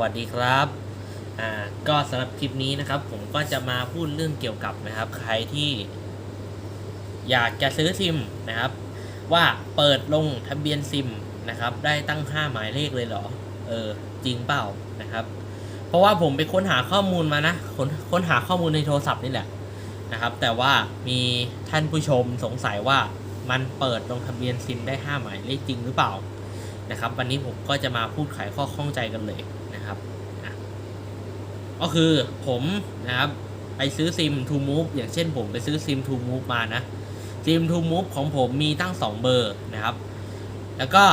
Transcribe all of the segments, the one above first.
วัสดีครับอ่าก็สำหรับคลิปนี้นะครับ ผมก็จะมาพูดเรื่องเกี่ยวกับนะครับ ใครที่อยากจะซื้อซิมนะครับ ว่าเปิดลงทะเบียนซิมนะครับ ได้ตั้งห้าหมายเลขเลยเหรอ เออ จริงเปล่านะครับ เพราะว่าผมไปค้นหาข้อมูลมานะค้นค้นหาข้อมูลในโทรศัพท์นี่แหละนะครับ แต่ว่ามีท่านผู้ชมสงสัยว่ามันเปิดลงทะเบียนซิมได้ห้าหมายเลขจริงหรือเปล่า นะครับ วันนี้ผมก็จะมาพูดไขข้อข้องใจกันเลยนะครับก็คือผมนะครับไปซื้อซิม To Move อย่างเช่นผมไปซื้อซิม To Move มานะซิม To Move ของผมมีตั้ง 2 เบอร์นะครับ แล้วก็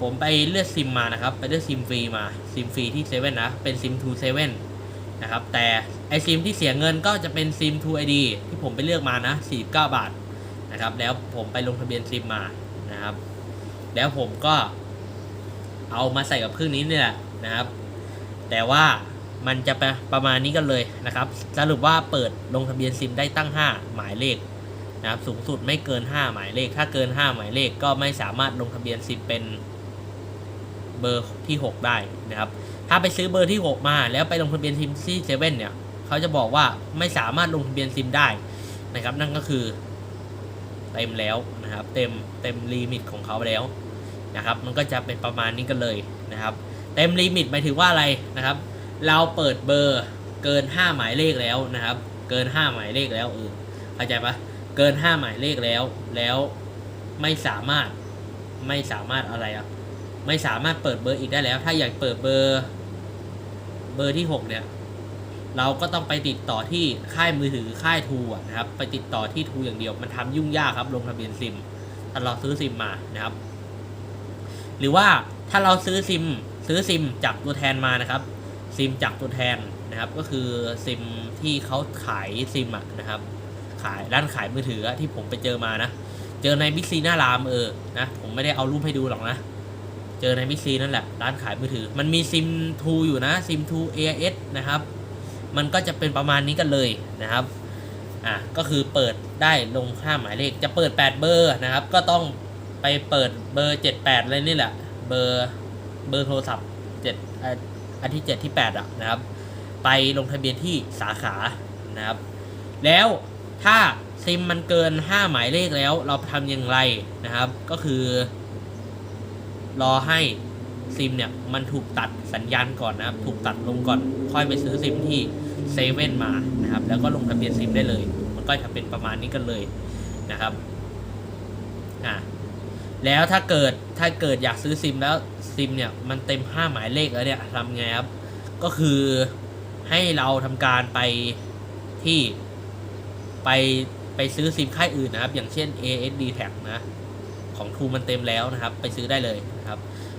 ผมไปเลือกซิมมานะครับ ไปเลือกซิมฟรีมาซิมฟรีที่เซเว่นนะเป็นซิม To 7นะครับแต่ไอซิมที่เสียเงินก็จะเป็นซิม To ID ที่ผมไปเลือกมานะ49 บาทนะครับแล้วผมไปลงทะเบียนซิมมานะครับ แล้วผมก็ เอามาใส่กับเครื่องนี้เนี่ยแหละนะครับ แต่ว่ามันจะไปประมาณนี้กันเลยนะครับ สรุปว่าเปิดลงทะเบียนซิมได้ตั้ง 5 หมายเลขนะครับสูงสุดไม่เกิน 5 หมายเลข ถ้าเกิน 5 หมายเลขก็ไม่สามารถลงทะเบียนซิมเป็นเบอร์ที่ 6 ได้นะครับ ถ้าไปซื้อเบอร์ที่ 6 มาแล้วไปลงทะเบียนซิมที่เซเว่นเนี่ยเขาจะบอกว่าไม่สามารถลงทะเบียนซิมได้นะครับ นั่นก็คือเต็มแล้วนะครับ เต็มเต็มลิมิตของเขาแล้ว นะครับ มันก็จะเป็นประมาณนี้กันเลยนะครับ เต็มลิมิตหมายถึงว่าอะไรนะครับ เราเปิดเบอร์เกิน 5 หมายเลขแล้วนะครับ เกิน 5 หมายเลขแล้วเออเข้าใจปะเกิน 5 หมายเลขแล้ว แล้วไม่สามารถไม่สามารถอะไรอะไม่สามารถเปิดเบอร์อีกได้แล้ว ถ้าอยากเปิดเบอร์เบอร์ที่ 6 เนี่ย เราก็ต้องไปติดต่อที่ค่ายมือถือค่ายทูนะครับ ไปติดต่อที่ทูอย่างเดียว มันทำยุ่งยากครับ ลงทะเบียนซิมถ้าเราซื้อซิมมานะครับ หรือว่าถ้าเราซื้อซิมซื้อซิมจากตัวแทนมานะครับ ซิมจากตัวแทนนะครับ ก็คือซิมที่เขาขายซิมอะนะครับ ขายร้านขายมือถือที่ผมไปเจอมานะ เจอในบิ๊กซีหน้ารามเออนะผมไม่ได้เอารูปให้ดูหรอกนะเจอในบิ๊กซีนั่นแหละร้านขายมือถือ มันมีซิมทูอยู่นะซิมทู AIS นะครับ มันก็จะเป็นประมาณนี้กันเลยนะครับอะก็คือเปิดได้ลง5หมายเลขจะเปิด 8 เบอร์นะครับ ก็ต้อง ไปเปิดเบอร์78เลยนี่แหละ เบอร์เบอร์โทรศัพท์7อะอันที่7ที่8อะนะครับ ไปลงทะเบียนที่สาขานะครับ แล้วถ้าซิมมันเกิน5หมายเลขแล้ว เราทำอย่างไรนะครับ ก็คือ รอให้ซิมเนี่ยมันถูกตัดสัญญาณก่อนนะครับ ถูกตัดลงก่อน ค่อยไปซื้อซิมที่เซเว่นมานะครับ แล้วก็ลงทะเบียนซิมได้เลย มันก็จะเป็นประมาณนี้กันเลยนะครับ อ่า แล้วถ้าเกิดถ้าเกิดอยากซื้อซิมแล้วซิมเนี่ยมันเต็ม 5 หมายเลขแล้วเนี่ยทำไงครับ ก็คือให้เราทำการไปที่ไปไปซื้อซิมค่ายอื่นนะครับ อย่างเช่น ASD Tag นะของทูมันเต็มแล้วนะครับ ไปซื้อได้เลยนะครับ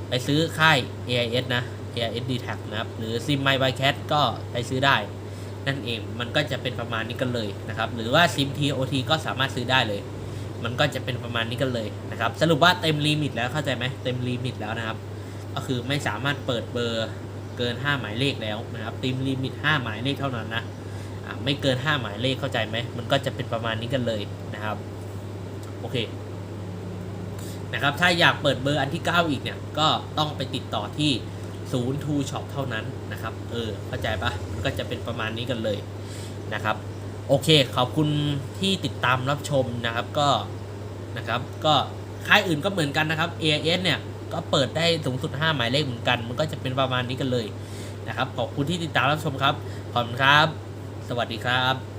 ไปซื้อค่าย AIS นะ AIS d t a g นะครับ หรือ Sim My by Cat ก็ไปซื้อได้ นั่นเองมันก็จะเป็นประมาณนี้กันเลยนะครับ หรือว่า Sim TOT ก็สามารถซื้อได้เลย มันก็จะเป็นประมาณนี้กันเลยนะครับ สรุปว่าเต็มลิมิตแล้วเข้าใจไหมเต็มลิมิตแล้วนะครับ ก็คือไม่สามารถเปิดเบอร์เกิน 5 หมายเลขแล้วนะครับเต็มลิมิต 5 หมายเลขเท่านั้นนะไม่เกิน 5 หมายเลขเข้าใจไหมมันก็จะเป็นประมาณนี้กันเลยนะครับโอเคนะครับถ้าอยากเปิดเบอร์อันที่ 9 อีกเนี่ยก็ต้องไปติดต่อที่ศูนย์ทูช็อปเท่านั้นนะครับเออเข้าใจปะมันก็จะเป็นประมาณนี้กันเลยนะครับ โอเคขอบคุณที่ติดตามรับชมนะครับก็นะครับก็ค่ายอื่นก็เหมือนกันนะครับ AIS เนี่ยก็เปิดได้สูงสุด 5 หมายเลขเหมือนกัน มันก็จะเป็นประมาณนี้กันเลยนะครับ ขอบคุณที่ติดตามรับชมครับ ขอบคุณครับ สวัสดีครับ